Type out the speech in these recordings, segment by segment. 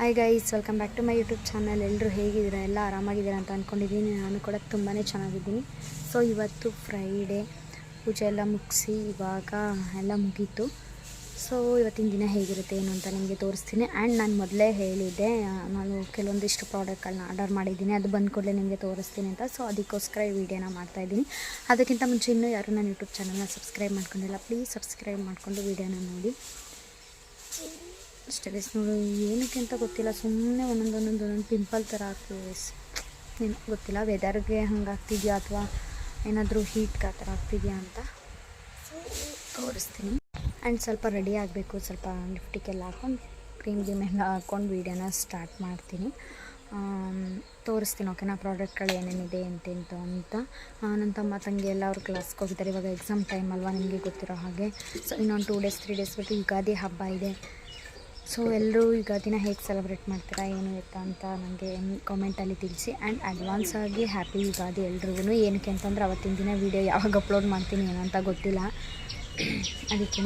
Hi guys welcome back to my YouTube channel ಎಲ್ಲರೂ ಹೇಗಿದ್ದೀರಾ? ಎಲ್ಲ ಆರಾಮಾಗಿದ್ದೀರಾ ಅಂತ ಅಂದ್ಕೊಂಡಿದ್ದೀನಿ ನಾನು ಕೂಡ ತುಂಬಾ ಚೆನ್ನಾಗಿದ್ದೀನಿ. ಸೊ ಇವತ್ತು ಫ್ರೈಡೇ ಪೂಜೆ ಎಲ್ಲ ಮುಗಿಸಿ ಇವಾಗ ಎಲ್ಲ ಮುಗೀತು. ಸೊ ಇವತ್ತಿನ ದಿನ ಹೇಗಿರುತ್ತೆ, ಏನು ಅಂತ ನಿಮಗೆ ತೋರಿಸ್ತೀನಿ. ಆ್ಯಂಡ್ ನಾನು ಮೊದಲೇ ಹೇಳಿದ್ದೆ ನಾನು ಕೆಲವೊಂದಿಷ್ಟು ಪ್ರಾಡಕ್ಟ್ಗಳನ್ನ ಆರ್ಡರ್ ಮಾಡಿದ್ದೀನಿ. ಅದು ಬಂದ ಕೂಡಲೇ ನಿಮಗೆ ತೋರಿಸ್ತೀನಿ ಅಂತ. ಸೊ ಅದಕ್ಕೋಸ್ಕರ ಈ ವಿಡಿಯೋನ ಮಾಡ್ತಾಯಿದ್ದೀನಿ ಅದಕ್ಕಿಂತ ಮುಂಚೆ ಇನ್ನೂ ಯಾರು ನಾನು ಯೂಟ್ಯೂಬ್ ಚಾನಲ್ನ ಸಬ್ಸ್ಕ್ರೈಬ್ ಮಾಡ್ಕೊಂಡಿಲ್ಲ ಪ್ಲೀಸ್ ಸಬ್ಸ್ಕ್ರೈಬ್ ಮಾಡಿಕೊಂಡು ವಿಡಿಯೋನ ನೋಡಿ. ಅಷ್ಟೇ ಗೈಸ್ ನೋಡು, ಏನಕ್ಕೆ ಅಂತ ಗೊತ್ತಿಲ್ಲ. ಸುಮ್ಮನೆ ಒಂದೊಂದು ಒಂದೊಂದು ಒಂದೊಂದು ಪಿಂಪಲ್ ಥರ ಆಗ್ತಿದೆ ಗೈಸ್ ಏನು ಗೊತ್ತಿಲ್ಲ ವೆದರ್ಗೆ ಹಂಗೆ ಆಗ್ತಿದೆಯಾ ಅಥವಾ ಏನಾದರೂ ಹೀಟ್ಗೆ ಆ ಥರ ಆಗ್ತಿದೆಯಾ ಅಂತ ತೋರಿಸ್ತೀನಿ. ಆ್ಯಂಡ್ ಸ್ವಲ್ಪ ರೆಡಿ ಆಗಬೇಕು, ಸ್ವಲ್ಪ ಲಿಫ್ಟಿಗೆಲ್ಲ ಹಾಕೊಂಡು ಕ್ರೀಮ್ ಗ್ರೀಮ್ ಎಲ್ಲ ಹಾಕ್ಕೊಂಡು ವೀಡಿಯೋನ ಸ್ಟಾರ್ಟ್ ಮಾಡ್ತೀನಿ. ತೋರಿಸ್ತೀನಿ ತೋರಿಸ್ತೀನಿ ಓಕೆನಾ ಪ್ರಾಡಕ್ಟ್ಗಳು ಏನೇನಿದೆ ಎಂತೆಂತ ಅಂತ. ನನ್ನ ತಮ್ಮ ತಂಗಿ ಎಲ್ಲ ಅವ್ರು ಕ್ಲಾಸ್ಗೆ ಹೋಗಿದ್ದಾರೆ, ಇವಾಗ ಎಕ್ಸಾಮ್ ಟೈಮ್ ಅಲ್ವಾ, ನಿಮಗೆ ಗೊತ್ತಿರೋ ಹಾಗೆ. ಸೊ ಇನ್ನೊಂದು ಟೂ ಡೇಸ್ ತ್ರೀ ಡೇಸ್ ಬಿಟ್ಟು ಯುಗಾದಿ ಹಬ್ಬ ಇದೆ. ಸೊ ಎಲ್ಲರೂ ಯುಗಾದಿನ ಹೇಗೆ ಸೆಲೆಬ್ರೇಟ್ ಮಾಡ್ತೀರಾ, ಏನು ಎತ್ತ ಅಂತ ನನಗೆ ಕಾಮೆಂಟಲ್ಲಿ ತಿಳಿಸಿ. ಆ್ಯಂಡ್ ಅಡ್ವಾನ್ಸ್ ಆಗಿ ಹ್ಯಾಪಿ ಯುಗಾದಿ ಎಲ್ರಿಗೂ ಏನಕ್ಕೆ ಅಂತಂದ್ರೆ ಅವತ್ತಿನ ದಿನ ವೀಡಿಯೋ ಯಾವಾಗ ಅಪ್ಲೋಡ್ ಮಾಡ್ತೀನಿ ಏನು ಅಂತ ಗೊತ್ತಿಲ್ಲ. ಅದಕ್ಕೆ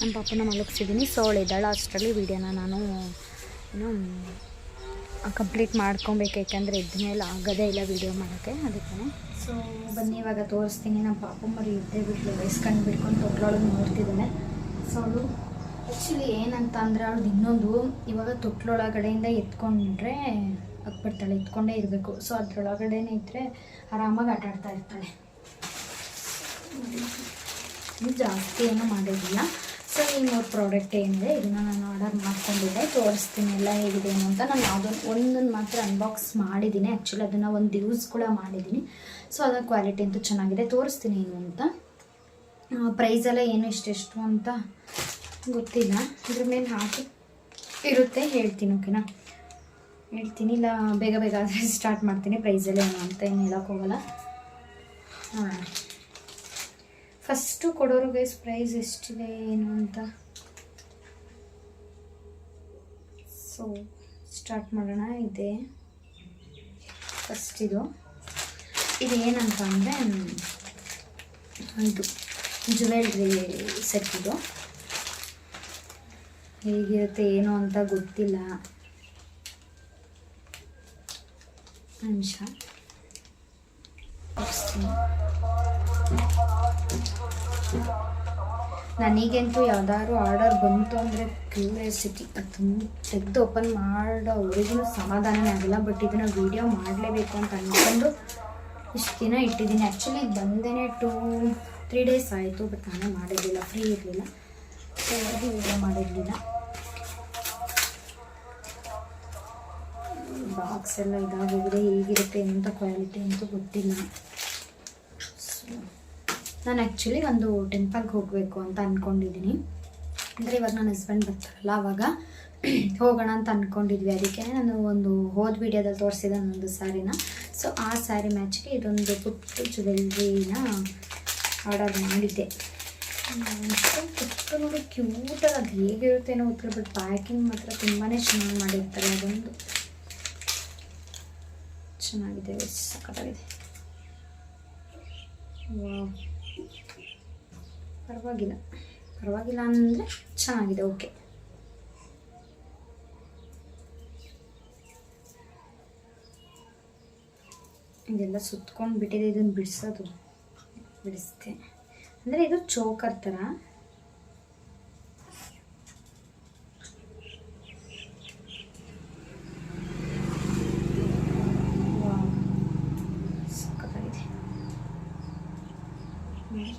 ನಮ್ಮ ಪಾಪನ ಮಲಗಿಸಿದ್ದೀನಿ ಸೊ ಅವಳು ಇದ್ದಾಳೆ ಅಷ್ಟರಲ್ಲಿ ವೀಡಿಯೋನ ನಾನು ಏನು ಕಂಪ್ಲೀಟ್ ಮಾಡ್ಕೊಬೇಕು. ಯಾಕೆಂದರೆ ಇದ್ದ ಮೇಲೆ ಆಗೋದೇ ಇಲ್ಲ ವೀಡಿಯೋ ಮಾಡೋಕ್ಕೆ. ಅದಕ್ಕೆ ಸೊ ಬನ್ನಿ, ಇವಾಗ ತೋರಿಸ್ತೀನಿ. ನಮ್ಮ ಪಾಪ ಮರಿ ಇದ್ದೇ ಬಿಟ್ಟು ವಯಸ್ಕೊಂಡು ಬಿಡ್ಕೊಂಡು ತೊಟ್ಲೊಳಗೆ ನೋಡ್ತಿದ್ದಾನೆ ಸೊ ಅವಳು ಆ್ಯಕ್ಚುಲಿ ಏನಂತ ಅಂದರೆ ಅವ್ಳದ್ದು ಇನ್ನೊಂದು ಇವಾಗ ತೊಟ್ಲೊಳಗಡೆಯಿಂದ ಎತ್ಕೊಂಡ್ರೆ ಆಗ್ಬಿಡ್ತಾಳೆ ಎತ್ಕೊಂಡೇ ಇರಬೇಕು. ಸೊ ಅದ್ರೊಳಗಡೆನೇ ಇದ್ದರೆ ಆರಾಮಾಗಿ ಆಟ ಆಡ್ತಾ ಇರ್ತಾಳೆ. ಜಾಸ್ತಿ ಏನೂ ಮಾಡೋದಿಲ್ಲ ಸೊ ಈ ಮೂರು ಪ್ರಾಡಕ್ಟ್ ಏನಿದೆ, ಇದನ್ನು ನಾನು ಆರ್ಡರ್ ಮಾಡ್ಕೊಂಡಿದ್ದೆ, ತೋರಿಸ್ತೀನಿ ಎಲ್ಲ ಹೇಗಿದೆ ಏನು ಅಂತ. ನಾನು ಯಾವುದೊಂದು ಒಂದೊಂದು ಮಾತ್ರ ಅನ್ಬಾಕ್ಸ್ ಮಾಡಿದ್ದೀನಿ. ಆ್ಯಕ್ಚುಲಿ ಅದನ್ನು ಒಂದು ಯೂಸ್ ಕೂಡ ಮಾಡಿದ್ದೀನಿ. ಸೊ ಅದರ ಕ್ವಾಲಿಟಿ ಅಂತೂ ಚೆನ್ನಾಗಿದೆ. ತೋರಿಸ್ತೀನಿ ಏನು ಅಂತ. ಪ್ರೈಸೆಲ್ಲ ಏನು ಇಷ್ಟೆಷ್ಟು ಅಂತ. ಗೊತ್ತಿಲ್ಲ. ಇದ್ರ ಮೇಲೆ ಹಾಕಿ ಇರುತ್ತೆ, ಹೇಳ್ತೀನಿ ಓಕೆನಾ ಹೇಳ್ತೀನಿ, ಇಲ್ಲ, ಬೇಗ ಬೇಗ ಆದರೆ ಸ್ಟಾರ್ಟ್ ಮಾಡ್ತೀನಿ ಪ್ರೈಸಲ್ಲೇ ಏನು ಅಂತ ಏನು ಹೇಳೋಕೆ ಹೋಗಲ್ಲ. ಹಾಂ. ಫಸ್ಟು ಕೊಡೋರಿಗೆ ಪ್ರೈಸ್ ಎಷ್ಟಿದೆ, ಏನು ಅಂತ? ಸೊ ಸ್ಟಾರ್ಟ್ ಮಾಡೋಣ, ಇದೆ. ಫಸ್ಟ್ ಇದು. ಇದು ಏನಂತ ಅಂದರೆ ಇದು ಜುವೆಲ್ರಿ ಸೆಟ್ ಇದು. ಹೇಗಿರುತ್ತೆ, ಏನು ಅಂತ ಗೊತ್ತಿಲ್ಲ. ನಿಮಿಷ. ನನಗಂತೂ ಯಾವ್ದಾದ್ರು ಆರ್ಡರ್ ಬಂತು ಅಂದರೆ ಕ್ಯೂರಿಯಾಸಿಟಿ, ಅದು ತೆಗೆದು ಓಪನ್ ಮಾಡೋ ಅವ್ರಿಗೂ ಸಮಾಧಾನನೇ ಆಗಿಲ್ಲ ಬಟ್ ಇದನ್ನು ವೀಡಿಯೋ ಮಾಡಲೇಬೇಕು ಅಂತ ಅಂದ್ಕೊಂಡು ಇಷ್ಟು ದಿನ ಇಟ್ಟಿದ್ದೀನಿ. ಆ್ಯಕ್ಚುಲಿ ಬಂದೇ ಟೂ ತ್ರೀ ಡೇಸ್ ಆಯಿತು ಬಟ್ ನಾನೇ ಮಾಡಿರಲಿಲ್ಲ ಫ್ರೀ ಇರಲಿಲ್ಲ. ಸೊ ಅದು ಮಾಡಿದ್ದಿಲ್ಲ ಬಾಕ್ಸ್ ಎಲ್ಲ ಇದಾಗೋಗಿದೆ ಹೇಗಿರುತ್ತೆ ಅಂತ ಕ್ವಾಲಿಟಿ ಅಂತೂ ಗೊತ್ತಿಲ್ಲ. ನಾನು ಆ್ಯಕ್ಚುಲಿ ಒಂದು ಟೆಂಪಲ್ಗೆ ಹೋಗಬೇಕು ಅಂತ ಅಂದ್ಕೊಂಡಿದ್ದೀನಿ ಅಂದರೆ ಇವಾಗ ನನ್ನ ಹಸ್ಬೆಂಡ್ ಬರ್ತಾರಲ್ಲ ಆವಾಗ ಹೋಗೋಣ ಅಂತ ಅಂದ್ಕೊಂಡಿದ್ವಿ ಅದಕ್ಕೆ ನಾನು ಒಂದು ಹೋದ ವೀಡಿಯೋದಲ್ಲಿ ತೋರಿಸಿದ ಒಂದು ಸ್ಯಾರಿನ ಸೊ ಆ ಸ್ಯಾರಿ ಮ್ಯಾಚ್ಗೆ ಇದೊಂದು ಪುಟ್ಟು ಜ್ಯುವೆಲ್ರಿನ ಆರ್ಡರ್ ಮಾಡಿದ್ದೆ. ಪುಟ್ಟು ನೋಡಿ ಕ್ಯೂಟಾಗಿ ಅದು ಹೇಗಿರುತ್ತೆ ಏನೋ ಗೊತ್ತಿಲ್ಲ ಬಟ್ ಪ್ಯಾಕಿಂಗ್ ಮಾತ್ರ ತುಂಬಾ ಚೆನ್ನಾಗಿ ಮಾಡಿರ್ತಾರೆ ಅದೊಂದು ಚೆನ್ನಾಗಿದೆ. ಸಖತ್ತಾಗಿದೆ ಪರವಾಗಿಲ್ಲ ಪರವಾಗಿಲ್ಲ ಅಂದರೆ ಚೆನ್ನಾಗಿದೆ ಓಕೆ ಇದೆಲ್ಲ ಸುತ್ಕೊಂಡು ಬಿಟ್ಟಿದೆ ಇದನ್ನು ಬಿಡಿಸೋದು ಬಿಡಿಸ್ತೆ ಅಂದರೆ ಇದು ಚೋಕರ್ ಥರ ವಾವ್ ಸಖತ್ತಾಗಿದೆ. ಹ್ಮ್.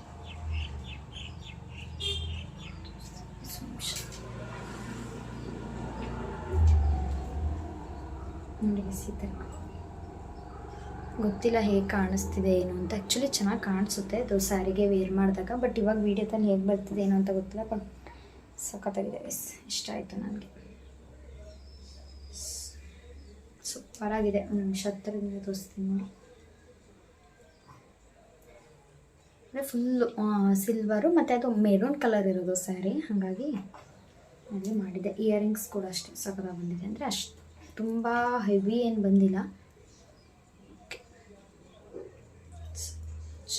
ನೋಡಿ ಈ ಥರ ಗೊತ್ತಿಲ್ಲ ಹೇಗೆ ಕಾಣಿಸ್ತಿದೆ ಏನು ಅಂತ. ಆ್ಯಕ್ಚುಲಿ ಚೆನ್ನಾಗಿ ಕಾಣಿಸುತ್ತೆ. ಅದು ಸ್ಯಾರಿಗೆ ವೇರ್ ಮಾಡಿದಾಗ. ಬಟ್ ಇವಾಗ ವೀಡಿಯೋದಲ್ಲಿ ಹೇಗೆ ಬರ್ತಿದೆ ಏನು ಅಂತ ಗೊತ್ತಿಲ್ಲ. ಬಟ್ ಸಖತ್ತಾಗಿದೆ ಎಸ್ ಇಷ್ಟ ಆಯಿತು ನನಗೆ. ಸೂಪರಾಗಿದೆ ಒಂದು ನಿಮಿಷ ಹತ್ತಿರದಿಂದ ತೋರಿಸ್ತೀನಿ ನೋಡಿ. ಅಂದರೆ ಫುಲ್ಲು ಸಿಲ್ವರು ಮತ್ತು ಅದು ಮೆರೂನ್ ಕಲರ್ ಇರೋದು ಸ್ಯಾರಿ. ಹಾಗಾಗಿ ಅಲ್ಲಿ ಮಾಡಿದೆ. ಇಯರಿಂಗ್ಸ್ ಕೂಡ ಅಷ್ಟೇ ಸಖತ್ತಾಗಿ ಬಂದಿದೆ. ಅಂದರೆ ಅಷ್ಟು ತುಂಬ ಹೆವಿ ಏನು ಬಂದಿಲ್ಲ.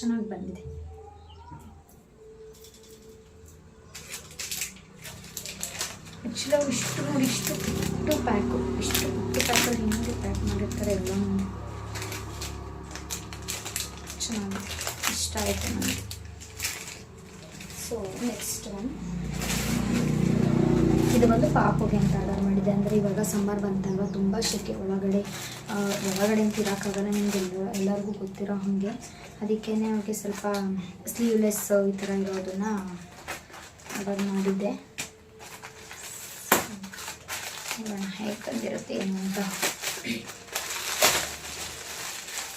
ಚೆನ್ನಾಗಿ ಬಂದಿದೆ. ಆ್ಯಕ್ಚುಲಿ ಅವು ಇಷ್ಟು ನೋಡಿ ಇಷ್ಟು ಪುಟ್ಟು ಪ್ಯಾಕು, ಇಷ್ಟು ಪುಟ್ಟು ಪ್ಯಾಕಲ್ಲಿ ಹೆಂಗೆ ಪ್ಯಾಕ್ ಮಾಡಿರ್ತಾರೆ ಎಲ್ಲ ಚೆನ್ನಾಗಿ ಇಷ್ಟ ಆಯಿತು ನನಗೆ. ಸೊ ನೆಕ್ಸ್ಟ್ ಒನ್ ಇದು ಬಂದು ಪಾಪುಗೆ ಅಂತ ಆರ್ಡರ್ ಮಾಡಿದೆ. ಅಂದರೆ ಇವಾಗ ಸಮ್ಮರ್ ಬಂತಲ್ವ ತುಂಬ ಶೆಕೆ ಒಳಗಡೆ ಒಳಗಡೆ ಅಂತ ಇರೋಕ್ಕಾಗಲ್ಲ ನಿಮ್ಗೆ ಎಲ್ಲ ಎಲ್ಲರಿಗೂ ಗೊತ್ತಿರೋ ಹಾಗೆ. ಅದಕ್ಕೇ ಅವ್ರಿಗೆ ಸ್ವಲ್ಪ ಸ್ಲೀವ್ಲೆಸ್ ಈ ಥರ ಇರೋದನ್ನ ಆರ್ಡರ್ ಮಾಡಿದ್ದೆ. ಹೇಗೆ ತಂದಿರುತ್ತೆ ಏನು ಅಂತ.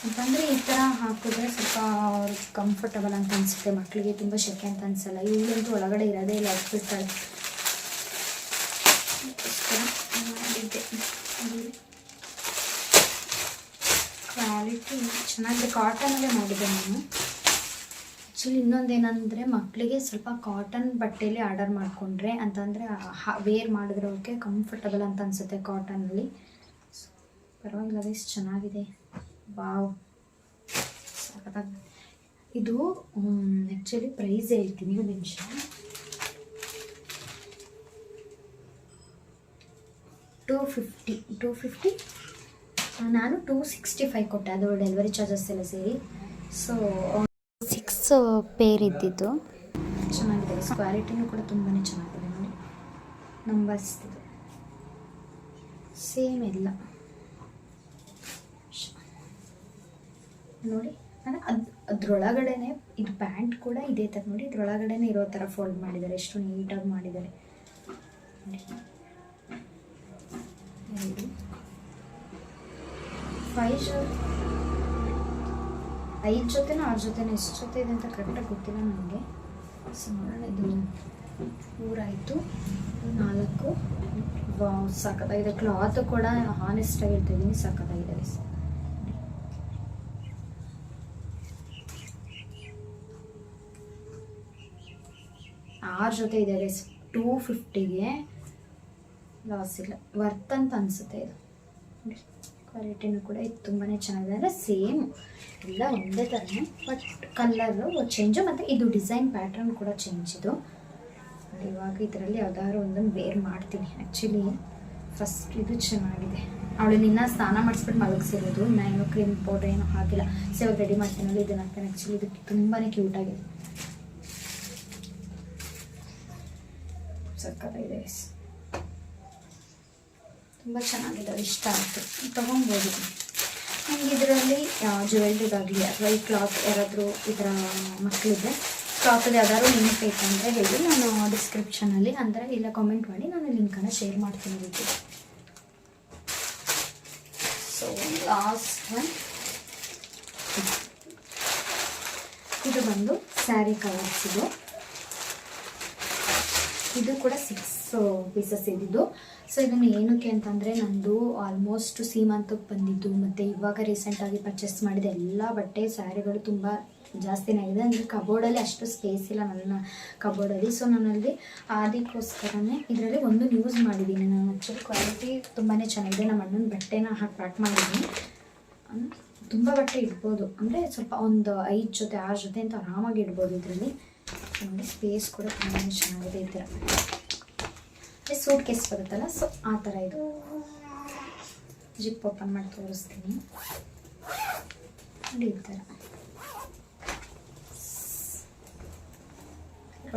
ಅಂತಂದರೆ ಈ ಥರ ಹಾಕಿದ್ರೆ ಸ್ವಲ್ಪ ಅವ್ರಿಗೆ ಕಂಫರ್ಟಬಲ್ ಅಂತ ಅನಿಸುತ್ತೆ. ಮಕ್ಕಳಿಗೆ ತುಂಬ ಶೆಕೆ ಅಂತ ಅನಿಸಲ್ಲ. ಇವಳಂತೂ ಒಳಗಡೆ ಇರೋದೇ ಇಲ್ಲ. ಹಾಕ್ಬಿಡ್ತಾಳೆ ಕ್ವಾಲಿಟಿ ಚೆನ್ನಾಗಿದೆ. ಕಾಟನಲ್ಲೇ ಮಾಡಿದ್ದೆ ನಾನು. ಆ್ಯಕ್ಚುಲಿ ಇನ್ನೊಂದೇನೆಂದರೆ ಮಕ್ಕಳಿಗೆ ಸ್ವಲ್ಪ ಕಾಟನ್ ಬಟ್ಟೆಯಲ್ಲಿ ಆರ್ಡರ್ ಮಾಡಿಕೊಂಡ್ರೆ ಅಂತಂದರೆ ವೇರ್ ಮಾಡಿದ್ರೆ ಕಂಫರ್ಟಬಲ್ ಅಂತ ಅನಿಸುತ್ತೆ ಕಾಟನಲ್ಲಿ ಪರವಾಗಿಲ್ಲ, ಅದೇ ಚೆನ್ನಾಗಿದೆ. ವಾವ್ ಸಖತ್ತಾಗಿ ಇದು ಆ್ಯಕ್ಚುಲಿ ಪ್ರೈಸ್ ಹೇಳ್ತೀನಿ, ಒಂದು ನಿಮಿಷ. ಟೂ ಫಿಫ್ಟಿ ಟೂ ಫಿಫ್ಟಿ ನಾನು ಟೂ ಸಿಕ್ಸ್ಟಿ ಫೈವ್ ಕೊಟ್ಟೆ. ಅದು ಡೆಲಿವರಿ ಚಾರ್ಜಸ್ ಎಲ್ಲ ಸೇರಿ. ಸೊ ಸಿಕ್ಸ್ ಪೇರ್ ಇದ್ದಿದ್ದು. ಚೆನ್ನಾಗಿದೆ. ಕ್ವಾಲಿಟಿನೂ ಕೂಡ ತುಂಬಾ ಚೆನ್ನಾಗಿದೆ ನೋಡಿ. ನಂಬರ್ಸ್ ಇದು ಸೇಮ್ ಇಲ್ಲ ನೋಡಿ ಅಂದರೆ ಅದು ಅದರೊಳಗಡೆ ಇದು ಪ್ಯಾಂಟ್ ಕೂಡ ಇದೇ ಥರ ನೋಡಿ. ಇದರೊಳಗಡೆ ಇರೋ ಥರ ಫೋಲ್ಡ್ ಮಾಡಿದ್ದಾರೆ. ಎಷ್ಟು ನೀಟಾಗಿ ಮಾಡಿದ್ದಾರೆ. ನೋಡಿ ಎರಡು ಫೈವ್ ಜೊ ಐದು ಜೊತೆನೋ ಆರು ಜೊತೆನೋ? ಎಷ್ಟು ಜೊತೆ ಇದೆ ಅಂತ ಕರೆಕ್ಟಾಗಿ ಗೊತ್ತಿಲ್ಲ ನನಗೆ ಸೊ ನೋಡೋಣ, ಇದು ಮೂರಾಯಿತು ನಾಲ್ಕು. ಸಖತ್ತಾಗಿದೆ ಕ್ಲಾತ್ ಕೂಡ ಹಾನೆಸ್ಟಾಗಿ ಇದ್ದೀನಿ ಸರ್ ಆರು ಜೊತೆ ಇದೆ ಗೈಸ್ ಟೂ ಫಿಫ್ಟಿಗೆ ಲಾಸ್ ಇಲ್ಲ. ವರ್ತ್ ಅಂತ ಅನಿಸುತ್ತೆ ಇದು. ಕ್ವಾಲಿಟಿನೂ ಕೂಡ ಇದು ತುಂಬಾ ಚೆನ್ನಾಗಿದೆ. ಸೇಮ್ ಎಲ್ಲ ಒಂದೇ ಥರನೇ ಬಟ್ ಕಲರು ಚೇಂಜು ಮತ್ತು ಇದು ಡಿಸೈನ್ ಪ್ಯಾಟ್ರನ್ ಕೂಡ ಚೇಂಜ್ ಇದು. ಇವಾಗ ಇದರಲ್ಲಿ ಯಾವ್ದಾದ್ರು ಒಂದೊಂದು ವೇರ್ ಮಾಡ್ತೀನಿ ಆ್ಯಕ್ಚುಲಿ ಫಸ್ಟ್ ಇದು ಚೆನ್ನಾಗಿದೆ. ಅವಳು ನಿನ್ನ ಸ್ನಾನ ಮಾಡಿಸ್ಬಿಟ್ಟು ಮಲಗಿಸಿರೋದು ಇನ್ನು ಕ್ರೀಮ್ ಪೌಡ್ರ್ ಏನೂ ಹಾಕಿಲ್ಲ. ಸೊ ರೆಡಿ ಮಾಡ್ತೀನಲ್ಲ ಇದನ್ನ ಹಾಕ್ತಾನೆ ಆ್ಯಕ್ಚುಲಿ ಇದು ತುಂಬಾ ಕ್ಯೂಟಾಗಿದೆ ಸಕ್ಕತ್ತಾಗಿದೆ guys. ತುಂಬ ಚೆನ್ನಾಗಿದೆ ಇಷ್ಟ ಆಯಿತು. ತೊಗೊಬೋದು. ನನಗೆ ಇದರಲ್ಲಿ ಜ್ಯುವೆಲ್ರಿಗಾಗಲಿ ಅಥವಾ ಈ ಕ್ಲಾತ್ ಯಾರಾದರೂ ಈ ಥರ ಮಕ್ಕಳಿದ್ರೆ ಕ್ಲಾತಲ್ಲಿ ಯಾವ್ದಾದ್ರು ಲಿಂಕ್ ಬೇಕಂದರೆ ಹೇಳಿ, ನಾನು ಡಿಸ್ಕ್ರಿಪ್ಷನಲ್ಲಿ ಅಂದರೆ ಇಲ್ಲ ಕಾಮೆಂಟ್ ಮಾಡಿ ನಾನು ಲಿಂಕನ್ನು ಶೇರ್ ಮಾಡ್ತೀನಿ ಸೊ ಲಾಸ್ಟ್ ಒನ್ ಇದು ಬಂದು ಸ್ಯಾರಿ ಕಲರ್ಸ್ ಇದು. ಇದು ಕೂಡ ಸಿಕ್ಸ್ ಪೀಸಸ್ ಇದ್ದಿದ್ದು. ಸೊ ಇದನ್ನು ಏನಕ್ಕೆ ಅಂತಂದರೆ ನಂದು ಆಲ್ಮೋಸ್ಟ್ ಸೀಮಂತಕ್ಕೆ ಬಂದಿದ್ದು. ಮತ್ತು ಇವಾಗ ರೀಸೆಂಟಾಗಿ ಪರ್ಚೇಸ್ ಮಾಡಿದ ಎಲ್ಲ ಬಟ್ಟೆ, ಸ್ಯಾರಿಗಳು ತುಂಬ ಜಾಸ್ತಿನೇ ಆಗಿದೆ ಅಂದರೆ ಕಬೋರ್ಡಲ್ಲಿ ಅಷ್ಟು ಸ್ಪೇಸ್ ಇಲ್ಲ ನನ್ನ ಕಬೋರ್ಡಲ್ಲಿ ಸೊ ನಾನಲ್ಲಿ ಅದಕ್ಕೋಸ್ಕರನೇ ಇದರಲ್ಲಿ ಒಂದು ಯೂಸ್ ಮಾಡಿದ್ದೀನಿ. ನಾನು ಆ್ಯಕ್ಚುಲಿ ಕ್ವಾಲಿಟಿ ತುಂಬಾ ಚೆನ್ನಾಗಿದೆ. ನಮ್ಮ ಅಣ್ಣನ ಬಟ್ಟೆನ ಹಾಕಿ ಪ್ಯಾಕ್ ಮಾಡಿದ್ದೀನಿ. ತುಂಬ ಬಟ್ಟೆ ಇಡ್ಬೋದು. ಅಂದರೆ ಸ್ವಲ್ಪ ಒಂದು ಐದು ಜೊತೆ, ಆರು ಜೊತೆ ಅಂತ ಆರಾಮಾಗಿ ಇಡ್ಬೋದು ಇದರಲ್ಲಿ. ನೋಡಿ ಸ್ಪೇಸ್ ಕೂಡ ತುಂಬಾ ಚೆನ್ನಾಗಿದೆ ಈ ಥರ ಸೂಟ್ ಕೇಸ್ ಬರುತ್ತಲ್ಲ ಸೊ ಆ ಥರ ಇದು ಜಿಪ್ ಓಪನ್ ಮಾಡಿ ತೋರಿಸ್ತೀನಿ. ನೋಡಿ ಈ ಥರ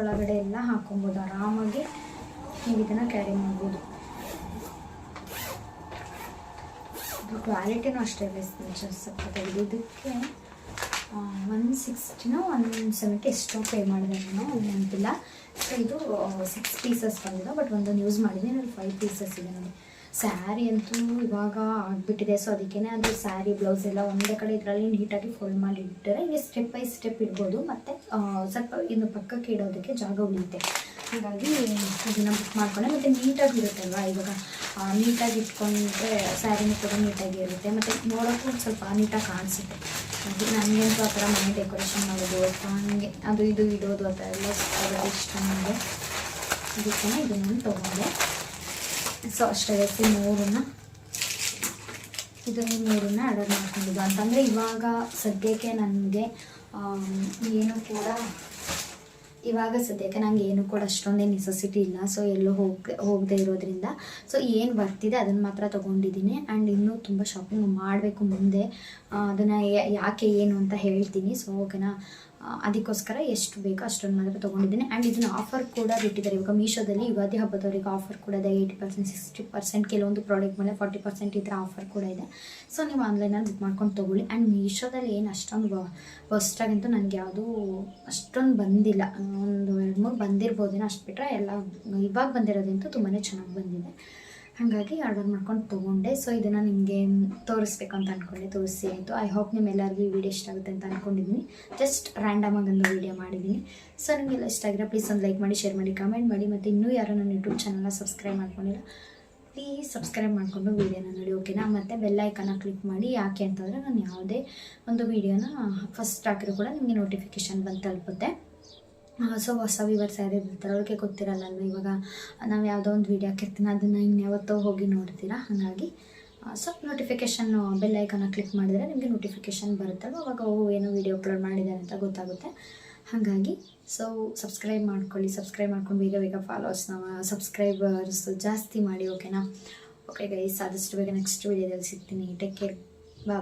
ಒಳಗಡೆ ಎಲ್ಲ ಹಾಕೊಬೋದು, ಆರಾಮಾಗಿ ನೀವು ಇದನ್ನು ಕ್ಯಾರಿ ಮಾಡ್ಬೋದು. ಕ್ವಾಲಿಟಿನೂ ಅಷ್ಟೇ ಬೇಸ್ ಇದಕ್ಕೆ ಒನ್ ಸಿಕ್ಸ್ಟಿನೋ ಒನ್ ಸೆವೆಂಟಿ ಎಷ್ಟೋ ಪೇ ಮಾಡಿದೆ ನಾನು ನೆನಪಿಲ್ಲ ಸೊ ಇದು ಸಿಕ್ಸ್ ಪೀಸಸ್ ಬಂದಿದೆ ಬಟ್ ಒಂದೊಂದು ಯೂಸ್ ಮಾಡಿದ್ದೀನಿ ಅಲ್ಲಿ ಫೈವ್ ಪೀಸಸ್ ಇದೆ ನೋಡಿ. ಸ್ಯಾರಿ ಅಂತೂ ಇವಾಗ ಆಗಿಬಿಟ್ಟಿದೆ. ಸೊ ಅದಕ್ಕೇ ಅದು ಸ್ಯಾರಿ, ಬ್ಲೌಸ್ ಎಲ್ಲ ಒಂದೇ ಕಡೆ ಇದರಲ್ಲಿ ನೀಟಾಗಿ ಫೋಲ್ಡ್ ಮಾಡಿ ಇಟ್ಟರೆ ಹಿಂಗೆ ಸ್ಟೆಪ್ ಬೈ ಸ್ಟೆಪ್ ಇಡ್ಬೋದು. ಮತ್ತು ಸ್ವಲ್ಪ ಇನ್ನು ಪಕ್ಕಕ್ಕೆ ಇಡೋದಕ್ಕೆ ಜಾಗ ಉಳಿಯುತ್ತೆ. ಹಾಗಾಗಿ ಇದನ್ನು ಬುಕ್ ಮಾಡ್ಕೊಂಡೆ. ಮತ್ತು ನೀಟಾಗಿ ಇರುತ್ತಲ್ವಾ ಇವಾಗ? ನೀಟಾಗಿ ಇಟ್ಕೊಂಡ್ರೆ ಸ್ಯಾರಿನ ಕೂಡ ನೀಟಾಗಿ ಇರುತ್ತೆ. ಮತ್ತು ನೋಡೋಕ್ಕೂ ಸ್ವಲ್ಪ ನೀಟಾಗಿ ಕಾಣಿಸುತ್ತೆ. ಅದು ನನಗಂತೂ ಆ ಥರ ಮನೆ ಡೆಕೋರೇಷನ್ ಮಾಡೋದು, ಹಂಗೆ ಅದು ಇದು ಇಡೋದು, ಆ ಥರ ಎಲ್ಲ ಇಷ್ಟ ನನಗೆ. ಅದಕ್ಕೆ ಇದನ್ನು ತೊಗೊಂಡೆ. ಸೊ, ಅಷ್ಟೇ ಈ ಮೂರನ್ನ. ಇದು ಮೂರನ್ನ ಆರ್ಡರ್ ಮಾಡ್ಕೊಂಡಿದ್ದು. ಅಂತಂದರೆ ಇವಾಗ ಸದ್ಯಕ್ಕೆ ನನಗೆ ಏನು ಕೂಡ, ಇವಾಗ ಸದ್ಯಕ್ಕೆ ನಂಗೆ ಏನು ಕೂಡ ಅಷ್ಟೊಂದೇ ನೆಸೆಸಿಟಿ ಇಲ್ಲ. ಸೊ ಎಲ್ಲೂ ಹೋಗಿ ಹೋಗದೆ ಇರೋದ್ರಿಂದ. ಸೊ ಏನು ಬರ್ತಿದೆ ಅದನ್ನು ಮಾತ್ರ ತೊಗೊಂಡಿದ್ದೀನಿ. ಆ್ಯಂಡ್ ಇನ್ನೂ ತುಂಬ ಶಾಪಿಂಗ್ ಮಾಡಬೇಕು ಮುಂದೆ. ಅದನ್ನು ಯಾಕೆ ಏನು ಅಂತ ಹೇಳ್ತೀನಿ. ಸೊ ಓಕೆನಾ ಅದಕ್ಕೋಸ್ಕರ ಎಷ್ಟು ಬೇಕೋ ಅಷ್ಟೊಂದು ಮಾತ್ರ ತೊಗೊಂಡಿದ್ದೀನಿ. ಆ್ಯಂಡ್ ಇದನ್ನು ಆಫರ್ ಕೂಡ ಬಿಟ್ಟಿದ್ದಾರೆ. ಇವಾಗ ಮೀಶೋದಲ್ಲಿ ಯುಗಾದಿ ಹಬ್ಬದವರಿಗೆ ಆಫರ್ ಕೂಡ ಇದೆ. ಏಯ್ಟಿ ಪರ್ಸೆಂಟ್ ಸಿಕ್ಸ್ಟಿ ಪರ್ಸೆಂಟ್ ಕೆಲವೊಂದು ಪ್ರಾಡಕ್ಟ್ ಮೇಲೆ ಫಾರ್ಟಿ ಪರ್ಸೆಂಟ್ ಈ ಆಫರ್ ಕೂಡ ಇದೆ. ಸೊ ನೀವು ಆನ್ಲೈನಲ್ಲಿ ಬುಕ್ ಮಾಡ್ಕೊಂಡು ತೊಗೊಳ್ಳಿ. ಆ್ಯಂಡ್ ಮೀಶೋದಲ್ಲಿ ಏನು ಅಷ್ಟೊಂದು ಫಸ್ಟಾಗಂತೂ ನನಗೆ ಯಾವುದೂ ಅಷ್ಟೊಂದು ಬಂದಿಲ್ಲ. ಒಂದು ಎರಡು ಮೂರು ಬಂದಿರ್ಬೋದೇನೋ ಅಷ್ಟು ಬಿಟ್ಟರೆ ಎಲ್ಲ ಇವಾಗ ಬಂದಿರೋದಂತೂ ತುಂಬಾ ಚೆನ್ನಾಗಿ ಬಂದಿದೆ. ಹಾಗಾಗಿ ಆರ್ಡರ್ ಮಾಡ್ಕೊಂಡು ತೊಗೊಂಡೆ. ಸೊ ಇದನ್ನು ನಿಮಗೆ ತೋರಿಸ್ಬೇಕು ಅಂತ ಅಂದ್ಕೊಂಡೆ ತೋರಿಸಿ ಆಯಿತು. ಐ ಹೋಪ್ ನಿಮ್ಮೆಲ್ಲರಿಗೂ ಈ ವಿಡಿಯೋ ಇಷ್ಟ ಆಗುತ್ತೆ ಅಂತ ಅಂದ್ಕೊಂಡಿದ್ದೀನಿ ಜಸ್ಟ್ ರ್ಯಾಂಡಮಾಗಿ ಒಂದು ವಿಡಿಯೋ ಮಾಡಿದ್ದೀನಿ ಸೊ ನಿಮಗೆಲ್ಲ ಇಷ್ಟ ಆಗಿರೋ ಪ್ಲೀಸ್ ಒಂದು ಲೈಕ್ ಮಾಡಿ ಶೇರ್ ಮಾಡಿ ಕಮೆಂಟ್ ಮಾಡಿ. ಮತ್ತು ಇನ್ನೂ ಯಾರು ನನ್ನ ಯೂಟ್ಯೂಬ್ ಚಾನಲ್ನ ಸಬ್ಸ್ಕ್ರೈಬ್ ಮಾಡ್ಕೊಂಡಿಲ್ಲ ಪ್ಲೀಸ್ ಸಬ್ಸ್ಕ್ರೈಬ್ ಮಾಡಿಕೊಂಡು ವೀಡಿಯೋನ ನೋಡಿ ಓಕೆನಾ ಮತ್ತು ಬೆಲ್ ಐಕನ್ನ ಕ್ಲಿಕ್ ಮಾಡಿ. ಯಾಕೆ ಅಂತಂದರೆ ನಾನು ಯಾವುದೇ ಒಂದು ವೀಡಿಯೋನ ಫಸ್ಟ್ ಹಾಕಿದ್ರು ಕೂಡ ನಿಮಗೆ ನೋಟಿಫಿಕೇಷನ್ ಬಂದು ತಲುಪುತ್ತೆ. ಸೊ ಹೊಸ ವಿವರ್ಸ್ ಯಾರು ಇರ್ತಾರೆ, ಅವ್ರಿಗೆ ಗೊತ್ತಿರಲ್ಲ ಇವಾಗ ನಾವು ಯಾವುದೋ ಒಂದು ವೀಡಿಯೋ ಹಾಕಿರ್ತೀನಿ ಅದನ್ನು ಇನ್ಯಾವತ್ತೋ ಹೋಗಿ ನೋಡ್ತೀರಾ? ಹಾಗಾಗಿ ಸೊ ನೋಟಿಫಿಕೇಷನ್ ಬೆಲ್ ಐಕನ್ನ ಕ್ಲಿಕ್ ಮಾಡಿದರೆ ನಿಮಗೆ ನೋಟಿಫಿಕೇಷನ್ ಬರುತ್ತಲ್ಲ ಅವಾಗ ಓ, ಏನೋ ವೀಡಿಯೋ ಅಪ್ಲೋಡ್ ಮಾಡಿದ್ದಾರೆ ಅಂತ ಗೊತ್ತಾಗುತ್ತೆ. ಹಾಗಾಗಿ ಸೊ ಸಬ್ಸ್ಕ್ರೈಬ್ ಮಾಡ್ಕೊಳ್ಳಿ ಸಬ್ಸ್ಕ್ರೈಬ್ ಮಾಡ್ಕೊಂಡು ಬೇಗ ಬೇಗ ಫಾಲೋವರ್ಸ್ನ ಸಬ್ಸ್ಕ್ರೈಬರ್ಸ್ ಜಾಸ್ತಿ ಮಾಡಿ ಓಕೆನಾ ಓಕೆ ಗೈಸ್ ಆದಷ್ಟು ಬೇಗ ನೆಕ್ಸ್ಟ್ ವೀಡಿಯೋದಲ್ಲಿ ಸಿಗ್ತೀನಿ. Take care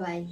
bye